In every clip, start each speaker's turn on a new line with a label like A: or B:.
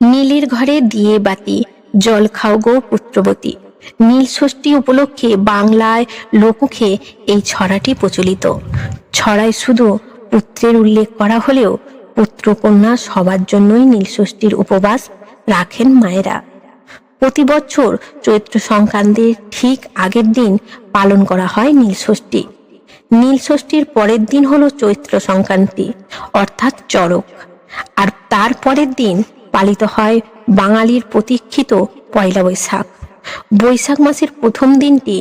A: নীলের ঘরে দিয়ে বাতি, জল খাও গো পুত্রবতী। নীল ষষ্ঠী উপলক্ষে বাংলায় লোকমুখে এই ছড়াটি প্রচলিত। ছড়ায় শুধু পুত্রের উল্লেখ করা হলেও পুত্র কন্যা সবার জন্যই নীল ষষ্ঠীর উপবাস রাখেন মায়েরা। প্রতি বছর চৈত্র সংক্রান্তির ঠিক আগের দিন পালন করা হয় নীল ষষ্ঠী। নীল ষষ্ঠীর পরের দিন হলো চৈত্র সংক্রান্তি, অর্থাৎ চরক আর তার পরের দিন পালিত হয় বাঙালির প্রতীক্ষিত পয়লা বৈশাখ। বৈশাখ মাসের প্রথম দিনটি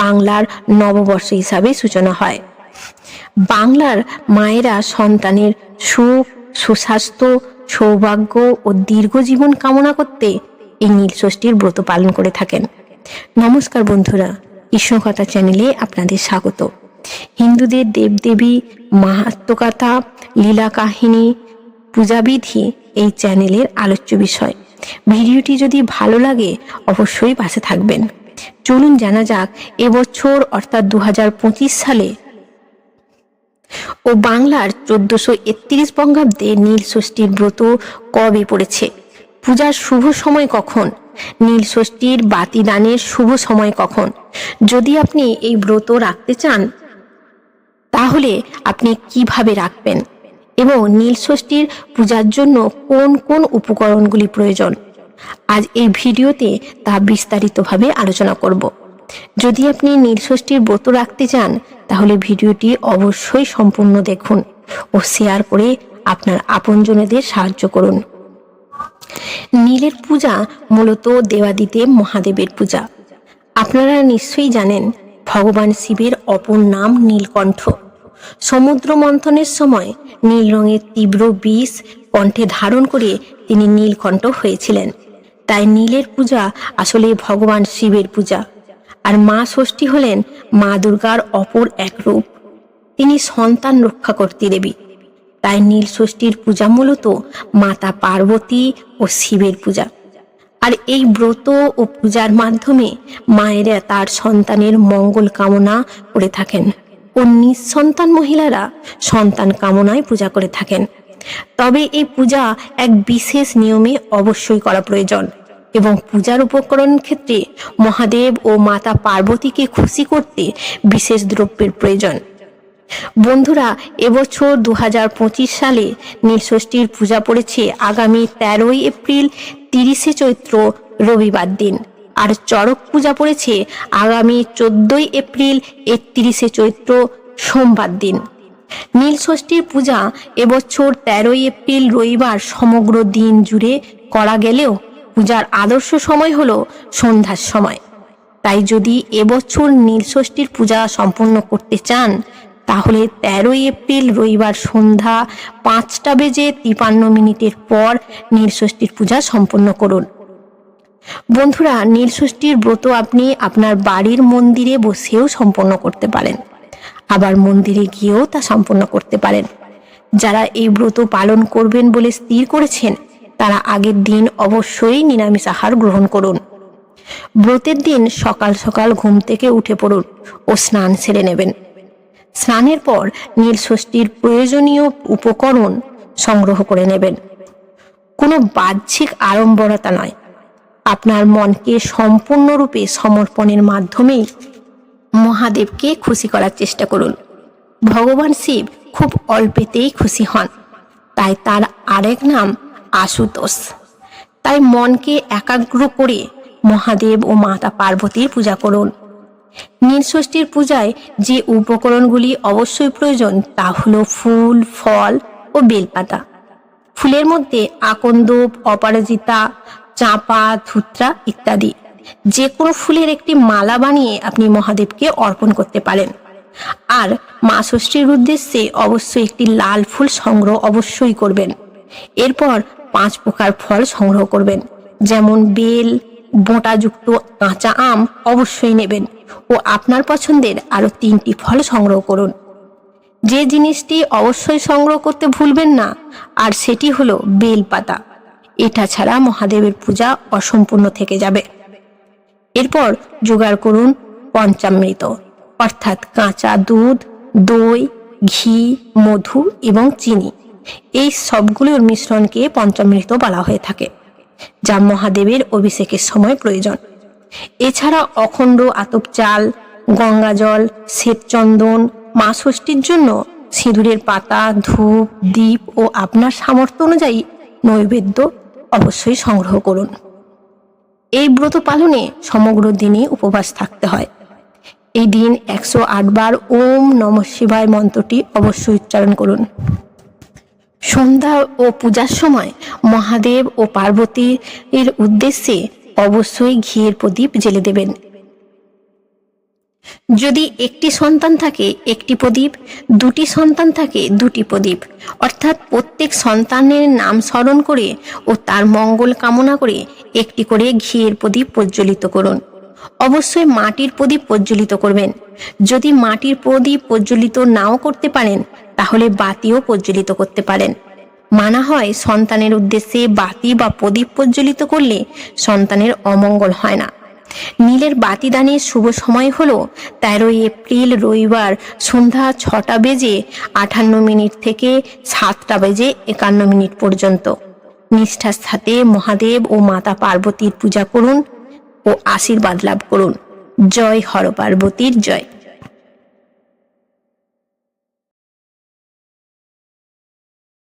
A: বাংলার নববর্ষ হিসাবে সূচনা হয়। বাংলার মায়েরা সন্তানের সুখ, সুস্বাস্থ্য, সৌভাগ্য ও দীর্ঘ জীবন কামনা করতে এই নীলষষ্ঠীর ব্রত পালন করে থাকেন। নমস্কার বন্ধুরা, কৃষ্ণকথা চ্যানেলে আপনাদের স্বাগত। হিন্দুদের দেবদেবী মাহাত্মকথা লীলা কাহিনী পূজাবিধি এই চ্যানেলের আলোচ্য বিষয়। ভিডিওটি যদি ভালো লাগে, অবশ্যই পাশে থাকবেন। চলুন জানা যাক এবছর অর্থাৎ দু হাজার পঁচিশ সালে ও বাংলার চোদ্দশো একত্রিশ বঙ্গাব্দে নীল ষষ্ঠীর ব্রত কবে পড়েছে? পূজার শুভ সময় কখন? নীল ষষ্ঠীর বাতি দানের শুভ সময় কখন? যদি আপনি এই ব্রত রাখতে চান, তাহলে আপনি কীভাবে রাখবেন? এবং নীল ষষ্ঠীর পূজার জন্য কোন কোন উপকরণগুলি প্রয়োজন? আজ এই ভিডিওতে তা বিস্তারিতভাবে আলোচনা করব। যদি আপনি নীল ষষ্ঠীর ব্রত রাখতে চান, তাহলে ভিডিওটি অবশ্যই সম্পূর্ণ দেখুন ও শেয়ার করে আপনার আপনজনেদের সাহায্য করুন। নীলের পূজা মূলত দেবাদিতে মহাদেবের পূজা। আপনারা নিশ্চয়ই জানেন, ভগবান শিবের অপর নাম নীলকণ্ঠ। সমুদ্র মন্থনের সময় নীল রঙের তীব্র বিষ কণ্ঠে ধারণ করে তিনি নীলকণ্ঠ হয়েছিলেন। তাই নীলের পূজা আসলে ভগবান শিবের পূজা। আর মা ষষ্ঠী হলেন মা দুর্গার অপর এক রূপ। তিনি সন্তান রক্ষা করতে দেবী। তাই নীল ষষ্ঠীর পূজা মূলত মাতা পার্বতী ও শিবের পূজা। আর এই ব্রত ও পূজার মাধ্যমে মায়েরা তার সন্তানের মঙ্গল কামনা করে থাকেন। ও নিঃসন্তান মহিলারা সন্তান কামনায় পূজা করে থাকেন। তবে এই পূজা এক বিশেষ নিয়মে অবশ্যই করা প্রয়োজন এবং পূজার উপকরণ ক্ষেত্রে মহাদেব ও মাতা পার্বতীকে খুশি করতে বিশেষ দ্রব্যের প্রয়োজন। বন্ধুরা, এবছর দু হাজার পঁচিশ সালে নীলষষ্ঠীর পূজা পড়েছে আগামী তেরোই এপ্রিল তিরিশে চৈত্র রবিবার দিন। আর চড়ক পূজা পড়েছে আগামী চোদ্দই এপ্রিল একত্রিশে চৈত্র সোমবার দিন। নীলষষ্ঠীর পূজা এবছর তেরোই এপ্রিল রবিবার সমগ্র দিন জুড়ে করা গেলেও পূজার আদর্শ সময় হলো সন্ধ্যার সময়। তাই যদি এবছর নীলষষ্ঠীর পূজা সম্পূর্ণ করতে চান, তাহলে তেরোই এপ্রিল রবিবার সন্ধ্যা পাঁচটা বেজে তিপান্ন মিনিটের পর নীলষষ্ঠীর পূজা সম্পন্ন করুন। বন্ধুরা নীলষষ্ঠীর ব্রত আপনি আপনার বাড়ির মন্দিরে বসেও সম্পন্ন করতে পারেন। আবার মন্দিরে গিয়েও তা সম্পন্ন করতে পারেন। যারা এই ব্রত পালন করবেন বলে স্থির করেছেন, তারা আগের দিন অবশ্যই নিরামিষ আহার গ্রহণ করুন। ব্রতের দিন সকাল সকাল ঘুম থেকে উঠে পড়ুন ও স্নান সেরে নেবেন। স্নানের পর নীল ষষ্ঠীর প্রয়োজনীয় উপকরণ সংগ্রহ করে নেবেন। কোনো বাহ্যিক আড়ম্বরতা নয়। আপনার মনকে সম্পূর্ণরূপে সমর্পণের মাধ্যমেই মহাদেবকে খুশি করার চেষ্টা করুন। ভগবান শিব খুব অল্পেতেই খুশি হন, তাই তার আরেক নাম আশুতোষ। তাই মনকে একাগ্র করে মহাদেব ও মাতা পার্বতীর পূজা করুন। নীলষষ্ঠীর পূজায় যে উপকরণগুলি অবশ্যই প্রয়োজন তা হলো ফুল, ফল ও বেলপাতা। ফুলের মধ্যে আকন্দ, অপরাজিতা চাঁপা, ধুত্রা ইত্যাদি। যে কোনো ফুলের একটি মালা বানিয়ে আপনি মহাদেবকে অর্পণ করতে পারেন। আর মা ষষ্ঠীর উদ্দেশ্যে অবশ্যই একটি লাল ফুল সংগ্রহ অবশ্যই করবেন। এরপর পাঁচ প্রকার ফল সংগ্রহ করবেন। যেমন বেল, বোঁটাযুক্ত কাঁচা আম অবশ্যই নেবেন ও আপনার পছন্দের আরও তিনটি ফল সংগ্রহ করুন। যে জিনিসটি অবশ্যই সংগ্রহ করতে ভুলবেন না, আর সেটি হলো বেল পাতা এটা ছাড়া মহাদেবের পূজা অসম্পূর্ণ থেকে যাবে। এরপর জোগাড় করুন পঞ্চামৃত, অর্থাৎ কাঁচা দুধ, দই, ঘি, মধু এবং চিনি। এই সবগুলোর মিশ্রণকে পঞ্চামৃত বলা হয়ে থাকে, যা মহাদেবের অভিষেকের সময় প্রয়োজন। এছাড়া অখণ্ড আতপ চাল, গঙ্গা জল শ্বেতচন্দন মা ষষ্ঠীর জন্য সিঁদুরের পাতা, ধূপ দ্বীপ ও আপনার সামর্থ্য অনুযায়ী নৈবেদ্য অবশ্যই সংগ্রহ করুন। এই ব্রত পালনে সমগ্র দিনে উপবাস থাকতে হয়। এই দিন একশো আটবার ওম নম শিবায় মন্ত্রটি অবশ্যই উচ্চারণ করুন। সন্ধ্যা ও পূজার সময় মহাদেব ও পার্বতীর উদ্দেশ্যে অবশ্যই ঘিয়ের প্রদীপ জেলে দেবেন। যদি একটি সন্তান থাকে, একটি প্রদীপ, দুটি সন্তান থাকে, দুটি প্রদীপ। অর্থাৎ প্রত্যেক সন্তানের নাম স্মরণ করে ও তার মঙ্গল কামনা করে একটি করে ঘিয়ের প্রদীপ প্রজ্বলিত করুন। অবশ্যই মাটির প্রদীপ প্রজ্বলিত করবেন। যদি মাটির প্রদীপ প্রজ্বলিত নাও করতে পারেন, তাহলে বাতিও প্রজ্বলিত করতে পারেন। মানা হয় সন্তানের উদ্দেশ্যে বাতি বা প্রদীপ প্রজ্বলিত করলে সন্তানের অমঙ্গল হয় না। নীলের বাতিদানের শুভ সময় হল তেরোই এপ্রিল রবিবার সন্ধ্যা ছটা বেজে আটান্ন মিনিট থেকে সাতটা বেজে একান্ন মিনিট পর্যন্ত। নিষ্ঠার সাথে মহাদেব ও মাতা পার্বতীর পূজা করুন ও আশীর্বাদ লাভ করুন। জয় হর পার্বতীর জয়।